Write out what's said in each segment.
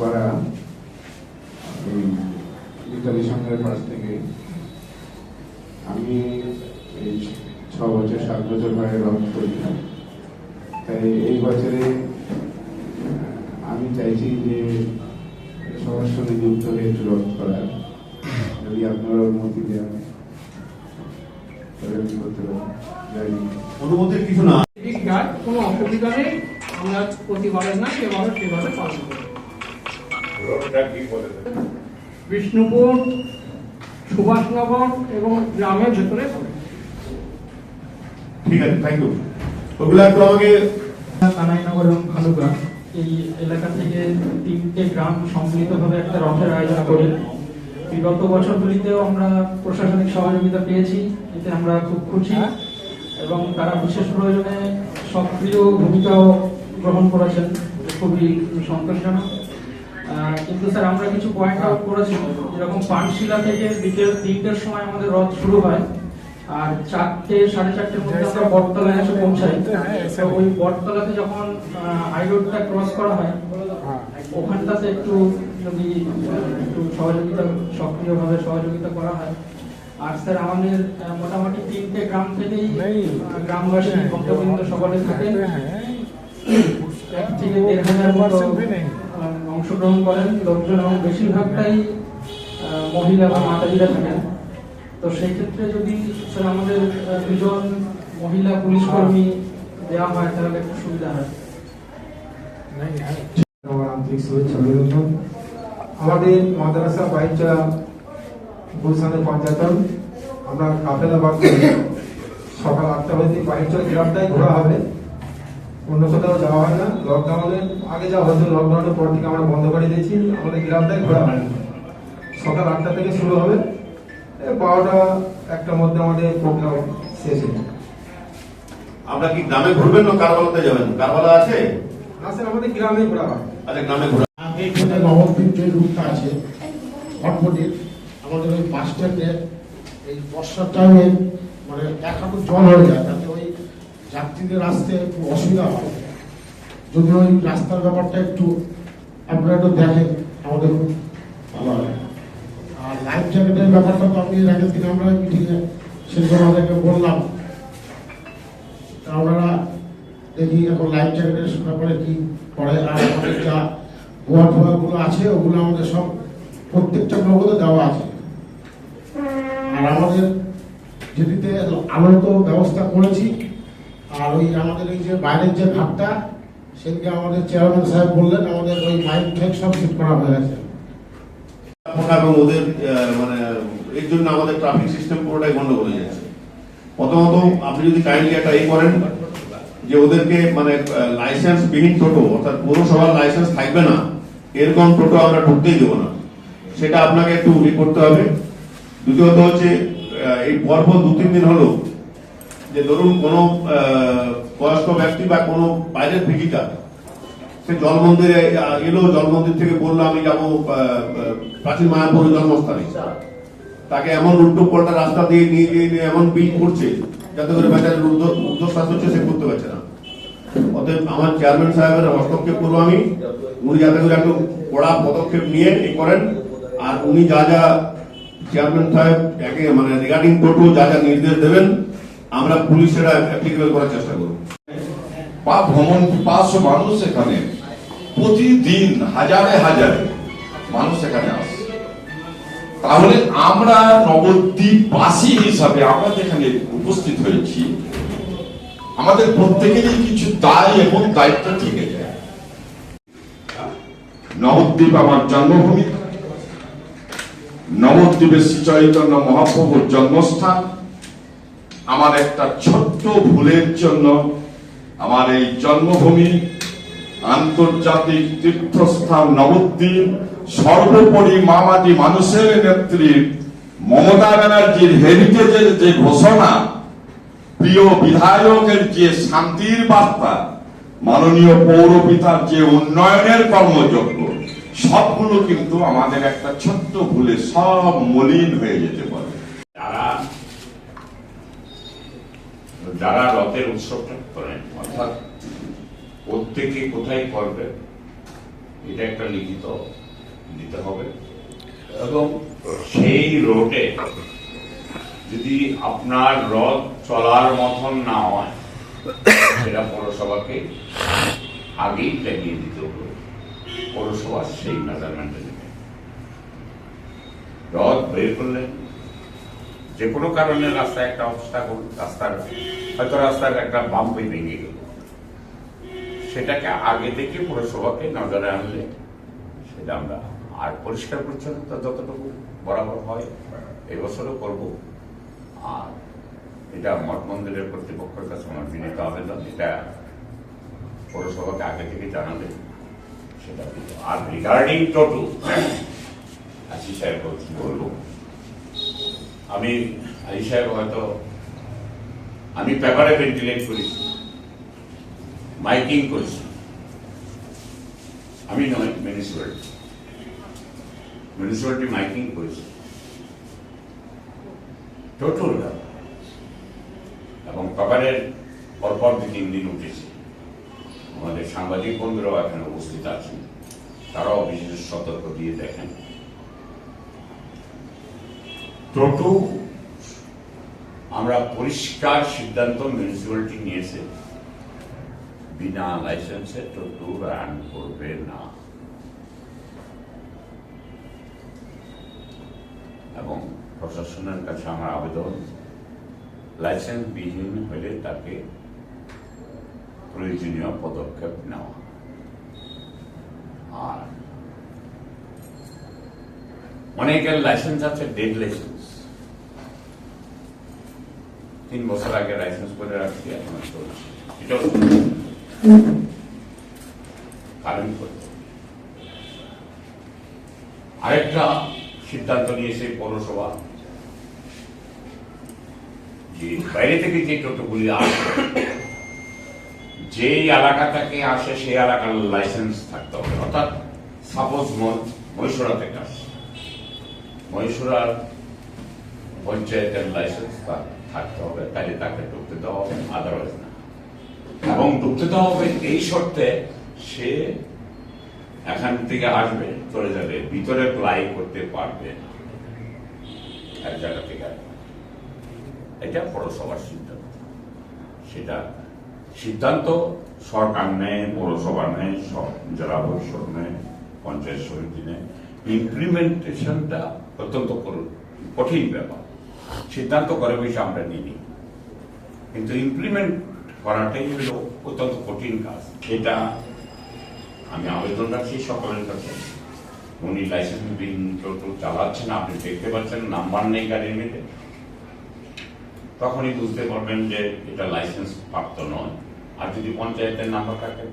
ভাঙপাড়া এই ইতালি সংঘের পাশ থেকে। আমি এই ছ বছর সাত বছর ধরে রথ করি তাই এই বছরে আমি চাইছি যে সবার সঙ্গে যুক্ত হয়ে একটু রথ করার। যদি আপনারা অনুমতি দেন তাহলে আমি করতে পারি অনুমতির কিছু না। কোনো অসুবিধা নেই। আমরা প্রতিবারের না সেভাবে সেভাবে পালন করি। বিষ্ণুপুর সুভাষনগর এবং গ্রামের ভেতরে ঠিক আছে থ্যাংক ইউ ওগুলো একটু আমাকে কানাইনগর এবং ভালুকা এই এলাকা থেকে তিনটে গ্রাম সম্মিলিতভাবে একটা রথের আয়োজন করি। বিগত বছরগুলিতেও আমরা প্রশাসনিক সহযোগিতা পেয়েছি এতে আমরা খুব খুশি এবং তারা বিশেষ প্রয়োজনে সক্রিয় ভূমিকাও গ্রহণ করেছেন খুবই সন্তোষজনক। কিন্তু স্যার আমরা কিছু পয়েন্ট আউট করেছি। যেরকম পানশিলা থেকে বিকেল তিনটের সময় আমাদের রথ শুরু হয় আর চারটে সাড়ে চারটের মধ্যে আমরা বটতলায় এসে পৌঁছাই। ওই বটতলাতে যখন হাই রোডটা ক্রস করা হয় ওখানটাতে একটু যদি একটু সহযোগিতা সক্রিয়ভাবে সহযোগিতা করা হয়। আর স্যার আমাদের মোটামুটি তিনটে গ্রাম থেকেই গ্রামবাসী ভক্তবৃন্দ সকলে থাকে। এক থেকে দেড় হাজার মতো অংশগ্রহণ করেন লোকজন এবং বেশিরভাগটাই আহ, মহিলা বা মাতাজিরা থাকেন। তো সেই ক্ষেত্রে যদি স্যার আমাদের দুজন মহিলা পুলিশ কর্মী দেওয়া হয় তাহলে একটু সুবিধা হয়। আন্তরিক শুভেচ্ছা অভিনন্দন আমাদের মাদ্রাসা বাইচা গুলশানে পঞ্চায়েতন। আমরা কাফেলা বার সকাল আটটা হইতে বাইচা গ্রামটাই ঘোরা হবে। অন্য কোথাও যাওয়া হয় না। লকডাউনের আগে যাওয়া হতো লকডাউনের পর থেকে আমরা বন্ধ করে দিয়েছি। আমাদের গ্রামটাই ঘোরা হয় সকাল আটটা থেকে শুরু হবে। এই বারোটা একটার মধ্যে আমাদের প্রোগ্রাম শেষ যাবে। আমরা কি গ্রামে ঘুরবেন না কারবালাতে যাবেন? কারবালা আছে? আসলে আমাদের গ্রামে ঘোরা হয়। আচ্ছা গ্রামে ঘুরা। এখানে নবদ্বীপ যে রুটটা আছে হটপটির। আমাদের ওই বাস স্ট্যান্ডে এই বর্ষার টাইমে মানে এক হাঁটু জল হয়ে যায় তাতে যাত্রীদের আসতে একটু অসুবিধা হয়। যদি ওই রাস্তার ব্যাপারটা একটু আপনারা একটু দেখেন, আমাদের ভালো হয়। আর লাইফ জ্যাকেটের ব্যাপারটা তো আমি এর আগের দিন আমরা মিটিংয়ে সেগুলো আমাদেরকে বললাম। আপনারা দেখি এখন লাইফ জ্যাকেটের ব্যাপারে কি পড়ে, আর আমাদের যা গোয়া টোয়া গুলো আছে, ওগুলো আমাদের সব প্রত্যেকটা নগদে দেওয়া আছে। আর আমাদের যেটিতে আলোর তো ব্যবস্থা করেছি আর ওই আমাদের এই যে বাইরের যে ঘাটটা সেদিকে আমাদের চেয়ারম্যান সাহেব বললেন, আমাদের ওই মাইক ঠেক সব সেট করা হয়ে গেছে। এবং ওদের মানে এর জন্য আমাদের ট্রাফিক সিস্টেম পুরোটাই গন্ডগোল হয়ে যাচ্ছে প্রথমত, আপনি যদি কাইন্ডলি একটা এই করেন যে ওদেরকে মানে লাইসেন্স বিহীন টোটো, অর্থাৎ পৌরসভার লাইসেন্স থাকবে না, এরকম টোটো আমরা ঢুকতেই দেবো না। সেটা আপনাকে একটু ই করতে হবে। দ্বিতীয়ত হচ্ছে এই পরপর দু তিন দিন হলো যে ধরুন কোনো বয়স্ক ব্যক্তি বা কোনো বাইরের ভিজিটার সে জল মন্দিরে এলো জল মন্দির থেকে বলল, আমি যাব প্রাচীন মায়াপুর জন্মস্থানে। তাকে এমন উল্টো পাল্টা রাস্তা দিয়ে নিয়ে গিয়ে নিয়ে এমন বিল করছে, যাতে করে বেচারের উর্ধ্বশ্বাস হচ্ছে, সে করতে পারছে না। অতএব আমার চেয়ারম্যান সাহেবের হস্তক্ষেপ করব আমি। উনি যাতে করে একটু কড়া পদক্ষেপ নিয়ে এ করেন। আর উনি যা যা চেয়ারম্যান সাহেব একে মানে রিগার্ডিং টোটো যা যা নির্দেশ দেবেন আমরা পুলিশেরা অ্যাপ্লিকেবল করার চেষ্টা করব। বা ভ্রমণ, পাঁচশো মানুষ এখানে। প্রতিদিন হাজারে হাজারে মানুষ এখানে আসে। তাহলে আমরা নবদ্বীপবাসী হিসাবে আমরা যেখানে উপস্থিত হয়েছি, আমাদের প্রত্যেকেরই কিছু দায় এবং দায়িত্ব থেকে নবদ্বীপ আমার জন্মভূমি। নবদ্বীপের শ্রী চৈতন্য মহাপ্রভুর জন্মস্থান। আমার একটা ছোট্ট ভুলের জন্য আমার এই জন্মভূমি, আন্তর্জাতিক তীর্থস্থান নবদ্বীপ, সর্বোপরি মামাটি মানুষের নেত্রী মমতা ব্যানার্জির হেরিটেজের যে ঘোষণা, প্রিয় বিধায়কের যে শান্তির বার্তা, মাননীয় পৌরপিতার যে উন্নয়নের কর্মযজ্ঞ, সবগুলো কিন্তু আমাদের একটা ছোট্ট ভুলে সব মলিন হয়ে যেতে পারে যারা যারা রথের উৎসবটা করেন, অর্থাৎ প্রত্যেকে কোথায় করবে, এটা একটা লিখিত দিতে হবে। এবং সেই রোডে যদি আপনার রথ চলার মতন না হয়, সেটা পৌরসভাকে আগেই জানিয়ে দিতে হবে। পৌরসভা সেই মেজারমেন্টে নেবে। রথ বের করলেন যে কোনো কারণে রাস্তায় একটা অবস্থা করুন, রাস্তার, হয়তো রাস্তার একটা বাম্পে ভেঙে গেল। সেটাকে আগে থেকে পৌরসভাকে নজরে আনলে সেটা আমরা আর পরিষ্কার পরিচ্ছন্নতা যতটুকু বরাবর হয় এবছরও করব। আর এটা মঠ মন্দিরের কর্তৃপক্ষের কাছে আমার বিনীত আবেদন, এটা পৌরসভাকে আগে থেকে জানালে সেটা। আর রিগার্ডিং টোটু আসি সাহেব বলছি বলব। আমি আলি সাহেব হয়তো, আমি পেপারে ভেন্টিলেট করেছি মাইকিং করেছি আমি নয় মিউনিসিপ্যালিটি মিউনিসিপ্যালিটি মাইকিং করেছি। টোটাল এবং পেপারের পরপর দু তিন দিন উঠেছে। আমাদের সাংবাদিক বন্ধুরাও এখানে উপস্থিত আছেন। তারাও বিশেষ সতর্ক দিয়ে দেখেন। টোটো আমরা পরিষ্কার সিদ্ধান্ত মিউনিসিপ্যালিটি নিয়েছে। বিনা লাইসেন্সে টোটো রান করবে না। এবং প্রশাসনের কাছে আমার আবেদন লাইসেন্স বিহীন হলে তাকে প্রয়োজনীয় পদক্ষেপ নেওয়া। আর অনেকের লাইসেন্স আছে ডেড লাইসেন্স তিন বছর আগে লাইসেন্স করে রাখছি, এখন চলছে। এটাও কারণ আরেকটা সিদ্ধান্ত নিয়েছে পৌরসভা, যে বাইরে থেকে যে টোটোগুলি আসে, যেই এলাকা থেকে আসে, সেই এলাকার লাইসেন্স থাকতে হবে। অর্থাৎ সাপোজ মহীশূরা থেকে আসে মহীশূরার পঞ্চায়েতের লাইসেন্স তার থাকতে হবে তাহলে তাকে ঢুকতে দেওয়া হবে আদারওয়াইজ না। এবং ঢুকতে দেওয়া হবে এই শর্তে সে এখান থেকে আসবে, চলে যাবে, ভিতরে প্লাই করতে পারবে এক জায়গা থেকে এটা পৌরসভার সিদ্ধান্ত। সেটা সিদ্ধান্ত সরকার নেয়, পৌরসভা নেয় জেলা পরিষদ নেয়, পঞ্চায়েত সমিতি নেয়। ইমপ্লিমেন্টেশনটা অত্যন্ত কর- কঠিন ব্যাপার। সিদ্ধান্ত করে বেশি আমরা নিই কিন্তু ইমপ্লিমেন্ট করাটাই হলো অত্যন্ত কঠিন কাজ। সেটা আমি আবেদন রাখছি সকলের কাছে। উনি লাইসেন্স টোটো চালাচ্ছেন, আপনি দেখতে পাচ্ছেন নাম্বার নেই গাড়ির মধ্যে। তখনই বুঝতে পারবেন যে এটা লাইসেন্স প্রাপ্ত নয়। আর যদি পঞ্চায়েতের নাম্বার থাকে,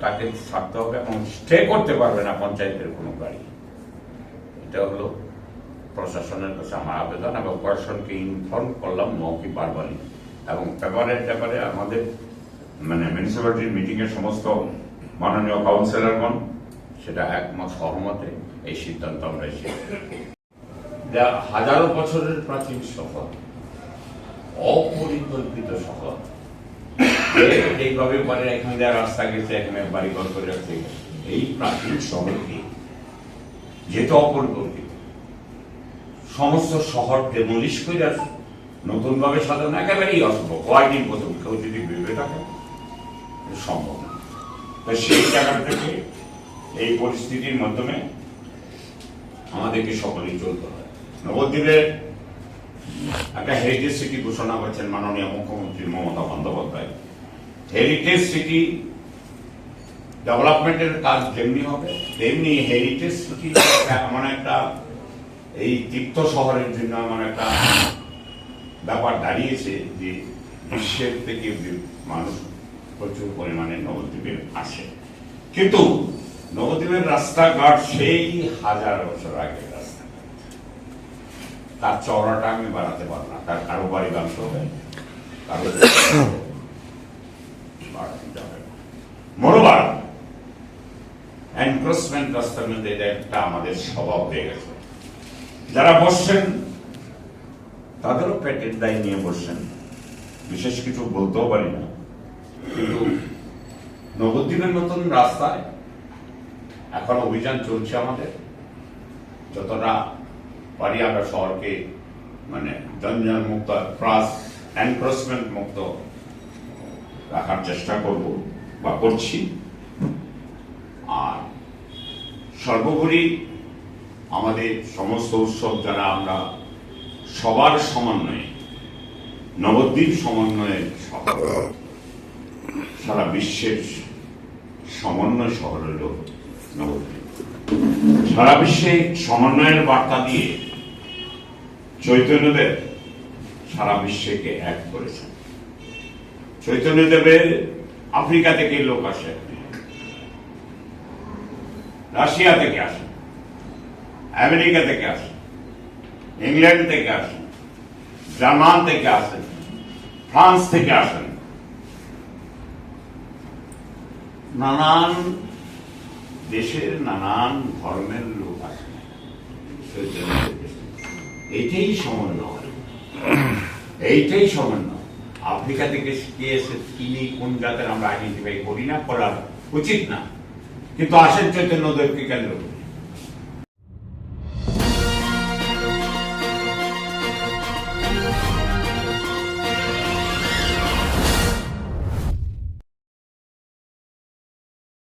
তাকে থাকতে হবে এবং স্টে করতে পারবে না পঞ্চায়েতের কোনো গাড়ি। এটা হলো। প্রশাসনের কাছে আমার আবেদন এবং প্রশাসনকে ইনফর্ম করলাম মৌখিক বারবারই। এবং পেপারের ব্যাপারে আমাদের মানে মিউনিসিপ্যালিটির মিটিং এর সমস্ত মাননীয় কাউন্সিলরগণ সেটা একমত সহমতে এই সিদ্ধান্ত আমরা এসেছি। যা হাজারো বছরের প্রাচীন শহর, অপরিকল্পিত শহর। এইভাবে মানে এখানে রাস্তা গেছে, এখানে বাড়ি ঘর করে রাখছে। এই প্রাচীন শহরটি যেহেতু অপরিকল্পিত। সমস্ত শহর ডেমলিশ করে নতুন ভাবে সাজানো, একেবারেই অসম্ভব। কয়েকদিন প্রথম কেউ যদি ভেবে থাকে সম্ভব না। তো সেই জায়গা থেকে এই পরিস্থিতির মাধ্যমে আমাদেরকে সকলেই চলতে হয়। নবদ্বীপের একটা হেরিটেজ সিটি ঘোষণা করেছেন মাননীয় মুখ্যমন্ত্রী মমতা বন্দ্যোপাধ্যায়। হেরিটেজ সিটি ডেভেলপমেন্টের কাজ যেমনি হবে, তেমনি হেরিটেজ সিটি এমন একটা এই তীর্থ শহরের জন্য এমন একটা ব্যাপার দাঁড়িয়েছে যে বিশ্বের থেকে মানুষ প্রচুর পরিমাণে নবদ্বীপে আসে। কিন্তু নবদ্বীপের রাস্তাঘাট সেই হাজার বছর আগের রাস্তা তার চওড়াটা আমি বাড়াতে পারব না, তার কারও বাড়ি হবে কারও বাড়াতে যাবে না। মোরবার এনক্রোচমেন্ট রাস্তার মধ্যে এটা একটা আমাদের স্বভাব হয়ে গেছে। যারা বসছেন, তাদেরও পেটের দায় নিয়ে বসছেন। বিশেষ কিছু বলতেও পারি না। কিন্তু নবদ্বীপের মতন রাস্তায় এখন অভিযান চলছে আমাদের। যতটা পারি আমরা শহরকে মানে জঞ্জাল মুক্ত ক্রাস এনক্রোচমেন্ট মুক্ত রাখার চেষ্টা করব বা করছি আর সর্বোপরি আমাদের সমস্ত উৎসব যারা আমরা সবার সমন্বয়ে, নবদ্বীপ সমন্বয়ে সারা বিশ্বের সমন্বয় শহর হল নবদ্বীপ। সারা বিশ্বে সমন্বয়ের বার্তা দিয়ে চৈতন্যদেব সারা বিশ্বকে এক করেছেন। চৈতন্যদেবের আফ্রিকা থেকে লোক আসে। রাশিয়া থেকে আসে আমেরিকা থেকে আসে ইংল্যান্ড থেকে আসেন, জার্মান থেকে আসেন, ফ্রান্স থেকে আসেন। নানান দেশের নানান ধর্মের লোক চৈতন্যদেবের এইটাই সমন্বয়। এইটাই সমন্বয়। আফ্রিকা থেকে কে এসে তিনি কোন জাতের আমরা আইডেন্টিফাই করি না, করার উচিত না। কিন্তু আসেন চৈতন্যদেবকে কেন্দ্র করে।